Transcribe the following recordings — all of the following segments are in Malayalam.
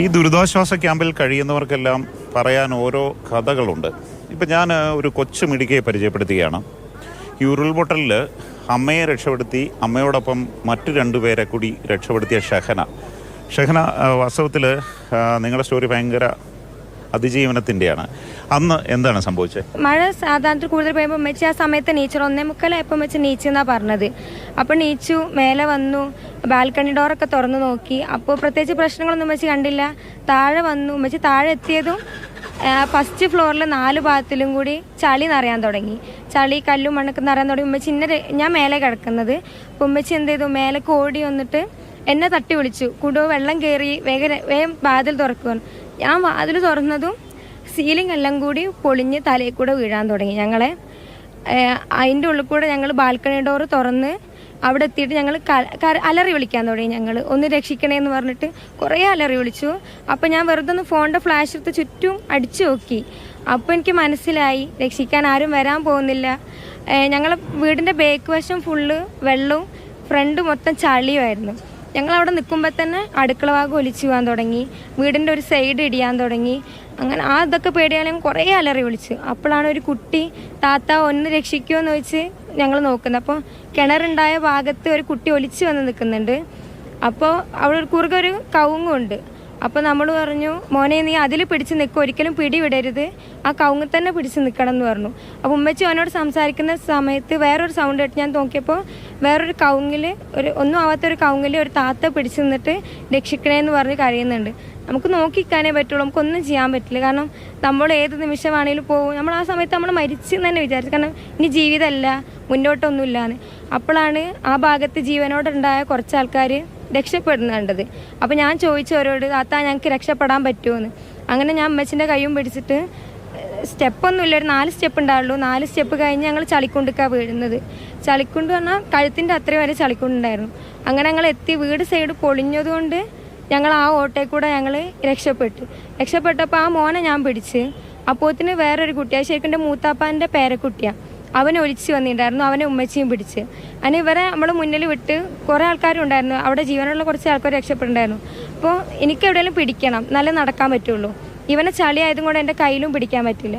ഈ ദുരിതാശ്വാസ ക്യാമ്പിൽ കഴിയുന്നവർക്കെല്ലാം പറയാൻ ഓരോ കഥകളുണ്ട്. ഇപ്പം ഞാൻ ഒരു കൊച്ചു മിടുക്കിയെ പരിചയപ്പെടുത്തുകയാണ്. ഈ ഉരുൾപൊട്ടലിൽ അമ്മയെ രക്ഷപ്പെടുത്തി അമ്മയോടൊപ്പം മറ്റു രണ്ടുപേരെ കൂടി രക്ഷപ്പെടുത്തിയ ഷഹന. ഷഹന വാസ്തവത്തിൽ നിങ്ങളുടെ സ്റ്റോറി ഭയങ്കര അതിജീവനത്തിന്റെയാണ് അന്ന് എന്താണ് സംഭവിച്ചത് മഴ സാധാരണ കൂടുതൽ പെയ്യുമ്പോൾ ഉമ്മച്ചി ആ സമയത്ത് നീച്ചർ ഒന്നേ മുക്കാലായപ്പോൾ വെച്ച് നീച്ചെന്നാ പറഞ്ഞത്. അപ്പോൾ നീച്ചു മേലെ വന്നു ബാൽക്കണി ഡോറൊക്കെ തുറന്നു നോക്കി. അപ്പോൾ പ്രത്യേകിച്ച് പ്രശ്നങ്ങളൊന്നും വെച്ച് കണ്ടില്ല. താഴെ വന്നു. ഉമ്മച്ചി താഴെ എത്തിയതും ഫസ്റ്റ് ഫ്ലോറിൽ നാല് ഭാഗത്തിലും കൂടി ചളി നിറയാൻ തുടങ്ങി. ചളി കല്ലും മണ്ണൊക്കെ നിറയാൻ തുടങ്ങി. ഉമ്മച്ചി ഇന്ന ഞാൻ മേലെ കിടക്കുന്നത്. അപ്പോൾ ഉമ്മച്ചി എന്ത് ചെയ്തു? മേലെ കോടി വന്നിട്ട് എന്നെ തട്ടി വിളിച്ചു. കുടോ വെള്ളം കയറി വേഗം വേഗം ബാതിൽ തുറക്കുവാൻ ഞാൻ വാതിൽ തുറന്നതും സീലിംഗ് എല്ലാം കൂടി പൊളിഞ്ഞ് തലയിൽ കൂടെ വീഴാൻ തുടങ്ങി. ഞങ്ങളെ അതിന്റെ ഉള്ളിൽ കൂടെ ഞങ്ങൾ ബാൽക്കണി ഡോറ് തുറന്ന് അവിടെ എത്തിയിട്ട് ഞങ്ങൾ അലറി വിളിക്കാൻ തുടങ്ങി ഞങ്ങൾ ഒന്ന് രക്ഷിക്കണേ എന്ന് പറഞ്ഞിട്ട് കുറേ അലറി വിളിച്ചു. അപ്പോൾ ഞാൻ വെറുതെ ഒന്ന് ഫോണിന്റെ ഫ്ലാഷ് എടുത്ത് ചുറ്റും അടിച്ചു നോക്കി. അപ്പോൾ എനിക്ക് മനസ്സിലായി രക്ഷിക്കാൻ ആരും വരാൻ പോകുന്നില്ല. ഞങ്ങളെ വീടിന്റെ ബേക്ക് വശം ഫുള്ള് വെള്ളവും ഫ്രണ്ട് മൊത്തം ചളിയുമായിരുന്നു. ഞങ്ങൾ അവിടെ നിൽക്കുമ്പോൾ തന്നെ അടുക്കള ഭാഗം ഒലിച്ചു പോകാൻ തുടങ്ങി. വീടിന്റെ ഒരു സൈഡ് ഇടിയാൻ തുടങ്ങി. അങ്ങനെ ആ ഇതൊക്കെ പേടിയാലും കുറേ അലറി വിളിച്ചു. അപ്പോഴാണ് ഒരു കുട്ടി താത്ത ഒന്ന് രക്ഷിക്കുമോ എന്ന് വെച്ച് ഞങ്ങൾ നോക്കുന്നത്. അപ്പോൾ കിണറുണ്ടായ ഭാഗത്ത് ഒരു കുട്ടി ഒലിച്ചു വന്ന് നിൽക്കുന്നുണ്ട്. അപ്പോൾ അവിടെ ഒരു കുറുകൊരു കവുങ്ങുണ്ട് അപ്പോൾ നമ്മൾ പറഞ്ഞു മോനെ നീ അതിൽ പിടിച്ച് നിൽക്കും ഒരിക്കലും പിടി വിടരുത് ആ കവുങ്ങ് തന്നെ പിടിച്ച് നിൽക്കണം എന്ന് പറഞ്ഞു. അപ്പോൾ ഉമ്മച്ചി അവനോട് സംസാരിക്കുന്ന സമയത്ത് വേറൊരു സൗണ്ട് കേട്ട് ഞാൻ നോക്കിയപ്പോൾ വേറൊരു കവുങ്ങിൽ ഒരു ഒന്നും ആവാത്ത ഒരു കവുങ്ങിൽ ഒരു താത്ത പിടിച്ച് നിന്നിട്ട് രക്ഷിക്കണേന്ന് പറഞ്ഞ് കരയുന്നുണ്ട്. നമുക്ക് നോക്കിക്കാനേ പറ്റുള്ളൂ നമുക്കൊന്നും ചെയ്യാൻ പറ്റില്ല. കാരണം നമ്മൾ ഏത് നിമിഷമാണെങ്കിലും പോകും. നമ്മൾ ആ സമയത്ത് നമ്മൾ മരിച്ചു എന്ന് തന്നെ വിചാരിച്ചു. കാരണം ഇനി ജീവിതമല്ല മുന്നോട്ടൊന്നുമില്ലാന്ന്. അപ്പോഴാണ് ആ ഭാഗത്ത് ജീവനോടുണ്ടായ കുറച്ച് ആൾക്കാർ രക്ഷപ്പെടുന്നുണ്ടത്. അപ്പോൾ ഞാൻ ചോദിച്ചവരോട് താത്ത ഞങ്ങൾക്ക് രക്ഷപ്പെടാൻ പറ്റുമോന്ന് അങ്ങനെ ഞാൻ അമ്മച്ചിന്റെ കൈയും പിടിച്ചിട്ട് സ്റ്റെപ്പൊന്നുമില്ല ഒരു നാല് സ്റ്റെപ്പ് ഉണ്ടാവുള്ളൂ നാല് സ്റ്റെപ്പ് കഴിഞ്ഞ് ഞങ്ങൾ ചളിക്കുണ്ടൊക്കെയാണ് വീഴുന്നത്. ചളിക്കുണ്ട് പറഞ്ഞാൽ കഴുത്തിന്റെ അത്രയും വരെ ചളിക്കുണ്ടുണ്ടായിരുന്നു. അങ്ങനെ ഞങ്ങൾ എത്തി വീട് സൈഡ് പൊളിഞ്ഞതുകൊണ്ട് ഞങ്ങൾ ആ ഓട്ടയിൽ കൂടെ ഞങ്ങൾ രക്ഷപ്പെട്ടു. രക്ഷപ്പെട്ടപ്പോൾ ആ മോനെ ഞാൻ പിടിച്ച് അപ്പോത്തിന് വേറൊരു കുട്ടിയാണ് ശരിക്കും എന്റെ മൂത്താപ്പാന്റെ പേരക്കുട്ടിയാണ് അവൻ ഒലിച്ച് വന്നിട്ടുണ്ടായിരുന്നു അവനെ ഉമ്മച്ചിയും പിടിച്ച്. അങ്ങനെ ഇവരെ നമ്മൾ മുന്നിൽ വിട്ട് കുറേ ആൾക്കാരും ഉണ്ടായിരുന്നു അവിടെ ജീവനുള്ള കുറച്ച് ആൾക്കാർ രക്ഷപ്പെട്ടിട്ടുണ്ടായിരുന്നു. അപ്പോൾ എനിക്ക് എവിടെയെങ്കിലും പിടിക്കണം നല്ല നടക്കാൻ പറ്റുള്ളൂ. ഇവനെ ചളി ആയതും കൂടെ എന്റെ കയ്യിലും പിടിക്കാൻ പറ്റില്ല.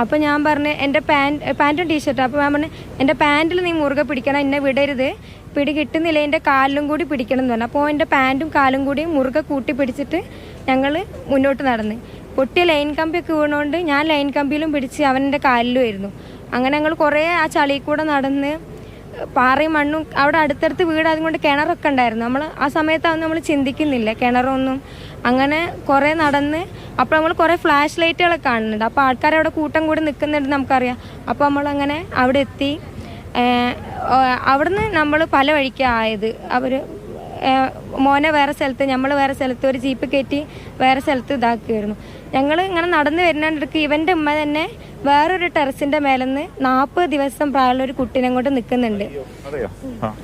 അപ്പോൾ ഞാൻ പറഞ്ഞു എന്റെ പാന്റ് പാന്റും ടീഷർട്ടും അപ്പോൾ ഞാൻ പറഞ്ഞു എന്റെ പാന്റിൽ നീ മുറുകെ പിടിക്കണം എന്നെ വിടരുത്. പിടി കിട്ടുന്നില്ല എന്റെ കാലിലും കൂടി പിടിക്കണം എന്ന് പറഞ്ഞു. അപ്പോൾ എന്റെ പാന്റും കാലും കൂടി മുറുകെ കൂട്ടി പിടിച്ചിട്ട് ഞങ്ങൾ മുന്നോട്ട് നടന്ന്. പൊട്ടിയ ലൈൻ കമ്പിയൊക്കെ വീണുകൊണ്ട് ഞാൻ ലൈൻ കമ്പിയിലും പിടിച്ച് അവൻ എന്റെ കാലിലുമായിരുന്നു അങ്ങനെ ഞങ്ങൾ കുറേ ആ ചളിയിൽ കൂടെ നടന്ന് പാറയും മണ്ണും അവിടെ അടുത്തടുത്ത് വീട് അതുകൊണ്ട് കിണറൊക്കെ ഉണ്ടായിരുന്നു. നമ്മൾ ആ സമയത്താണ് നമ്മൾ ചിന്തിക്കുന്നില്ല. കിണറൊന്നും അങ്ങനെ കുറേ നടന്ന് അപ്പോൾ നമ്മൾ കുറേ ഫ്ലാഷ് ലൈറ്റുകളൊക്കെ കാണുന്നുണ്ട്. അപ്പോൾ ആൾക്കാർ അവിടെ കൂട്ടം കൂടി നിൽക്കുന്നുണ്ട് നമുക്കറിയാം. അപ്പോൾ നമ്മളങ്ങനെ അവിടെ എത്തി. അവിടുന്ന് നമ്മൾ പല വഴിക്കായത് അവർ മോനെ വേറെ സ്ഥലത്ത് നമ്മൾ വേറെ സ്ഥലത്ത് ഒരു ജീപ്പ് കയറ്റി വേറെ സ്ഥലത്ത് ഇതാക്കുമായിരുന്നു ഞങ്ങൾ ഇങ്ങനെ നടന്നു വരുന്നിടക്ക് ഇവന്റെ ഉമ്മ തന്നെ വേറൊരു ടെറസിന്റെ മേലെന്ന് നാൽപ്പത് ദിവസം പ്രായമുള്ള ഒരു കുട്ടീനെ കൊണ്ട് നിൽക്കുന്നുണ്ട്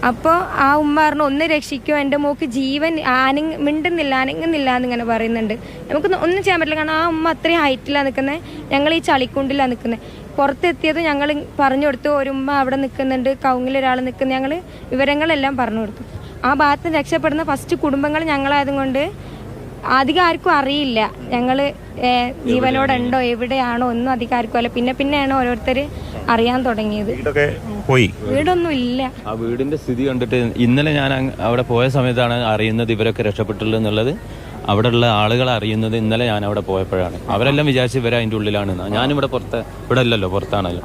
അപ്പോൾ ആ. ഉമ്മ പറഞ്ഞു ഒന്ന് രക്ഷിക്കോ എന്റെ മോക്ക് ജീവൻ ആനങ് മിണ്ടുന്നില്ല അനങ്ങുന്നില്ല എന്നിങ്ങനെ പറയുന്നുണ്ട്. നമുക്ക് ഒന്നും ചെയ്യാൻ പറ്റില്ല കാരണം ആ ഉമ്മ അത്രയും ഹൈറ്റിലാണ് നിൽക്കുന്നത് ഞങ്ങൾ ഈ ചളിക്കുണ്ടിലാണ് നിൽക്കുന്നത് പുറത്തെത്തിയത് ഞങ്ങൾ പറഞ്ഞു കൊടുത്തു ഒരു ഉമ്മ അവിടെ നിൽക്കുന്നുണ്ട് കൗങ്ങിൽ ഒരാൾ നിൽക്കുന്നു ഞങ്ങൾ വിവരങ്ങളെല്ലാം പറഞ്ഞു കൊടുത്തു. ആ ഭാഗത്ത് രക്ഷപ്പെടുന്ന ഫസ്റ്റ് കുടുംബങ്ങൾ ഞങ്ങളായതുകൊണ്ട് അധികം ആർക്കും അറിയില്ല. ഞങ്ങൾ ജീവനോടുണ്ടോ എവിടെയാണോ ഒന്നും അധികം ആർക്കും അല്ല പിന്നെ പിന്നെയാണ് ഓരോരുത്തർ അറിയാൻ തുടങ്ങിയത്. വീടൊക്കെ പോയി? വീടൊന്നും ഇല്ല. ആ വീടിന്റെ സ്ഥിതി കണ്ടിട്ട് ഇന്നലെ ഞാൻ അവിടെ പോയ സമയത്താണ് അറിയുന്നത് ഇവരൊക്കെ രക്ഷപ്പെട്ടുള്ളൂ എന്നുള്ളത്. ഉള്ള ആളുകൾ അറിയുന്നത് ഇന്നലെ ഞാൻ അവിടെ പോയപ്പോഴാണ്. അവരെല്ലാം വിചാരിച്ച് ഇവരെ അതിന്റെ ഉള്ളിലാണ് ഞാനിവിടെ പുറത്ത് ഇവിടെ അല്ലല്ലോ പുറത്താണല്ലോ.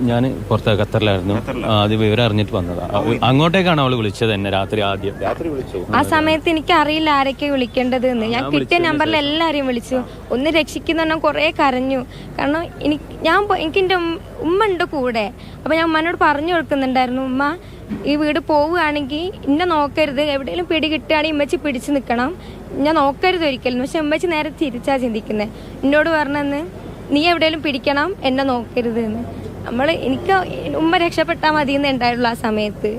ഞാൻ പുറത്ത് ഖത്തറിലായിരുന്നു. ആ, അത് വിവരം അറിഞ്ഞിട്ട് വന്നതാ. അങ്ങോട്ടേക്കാണ് അവൾ വിളിച്ചത് എന്നെ രാത്രി ആദ്യം. രാത്രി വിളിച്ചു? ആ സമയത്ത് എനിക്ക് അറിയില്ല ആരൊക്കെ വിളിക്കേണ്ടത് എന്ന് ഞാൻ കിട്ടിയ നമ്പറിൽ എല്ലാവരെയും വിളിച്ചു. ഒന്ന് രക്ഷിക്കുന്ന പറഞ്ഞാൽ കുറേ കരഞ്ഞു. കാരണം എനിക്ക് ഞാൻ എനിക്ക് എന്റെ ഉമ്മ- ഉമ്മ ഉണ്ട് കൂടെ. അപ്പൊ ഞാൻ ഉമ്മനോട് പറഞ്ഞു കൊടുക്കുന്നുണ്ടായിരുന്നു ഉമ്മ ഈ വീട് പോവുകയാണെങ്കിൽ ഇന്നെ നോക്കരുത്. എവിടെയെങ്കിലും പിടി കിട്ടുകയാണെങ്കിൽ ഉമ്മച്ചി പിടിച്ചു നിൽക്കണം. ഞാൻ നോക്കരുത് ഒരിക്കലും. പക്ഷെ ഉമ്മച്ചി നേരെ തിരിച്ചാ ചിന്തിക്കുന്നത് എന്നോട് പറഞ്ഞെന്ന് നീ എവിടെയെങ്കിലും പിടിക്കണം എന്നെ നോക്കരുത് എന്ന്. നമ്മൾ എനിക്ക് ഉമ്മ രക്ഷപ്പെട്ടാൽ മതി എന്ന് ഉണ്ടായിട്ടുള്ള ആ സമയത്ത്.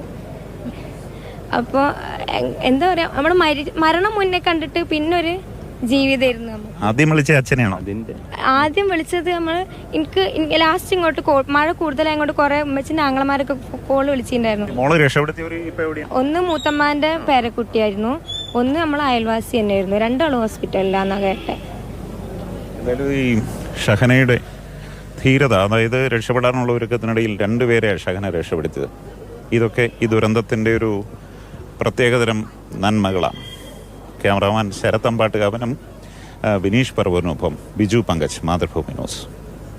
അപ്പോൾ എന്താ പറയാ നമ്മൾ മരി മരണം മുന്നേ കണ്ടിട്ട് പിന്നൊരു ജീവിതമായിരുന്നു നമ്മൾ ആദ്യം വിളിച്ച അച്ഛനെയാണോ? ആദ്യം വിളിച്ചത് നമ്മൾ എനിക്ക് ലാസ്റ്റ് ഇങ്ങോട്ട് മഴ കൂടുതലായി അങ്ങോട്ട് കുറെ ഉമ്മച്ചിന്റെ ആങ്ങളമാരൊക്കെ കോൾ വിളിച്ചിട്ടുണ്ടായിരുന്നു. ഒന്ന് മൂത്തമ്മാന്റെ പേരക്കുട്ടിയായിരുന്നു. ഒന്ന് നമ്മൾ അയൽവാസി തന്നെയായിരുന്നു. രണ്ടാളും ഹോസ്പിറ്റലിലാന്നാ കേട്ടെ. ഷഹനയുടെ ധീരത അതായത് രക്ഷപ്പെടാനുള്ള ഒരുക്കത്തിനിടയിൽ രണ്ടുപേരെ ഷഹന രക്ഷപ്പെടുത്തിയത്. ഇതൊക്കെ ഈ ദുരന്തത്തിന്റെ ഒരു പ്രത്യേകതരം നന്മകളാണ്. ക്യാമറാമാൻ ശരത്തമ്പാട്ട് അമ്പാട്ടുകാവനും ആ, വിനീഷ് പർവനൊപ്പം ബിജു പങ്കജ് മാതൃഭൂമി ന്യൂസ്.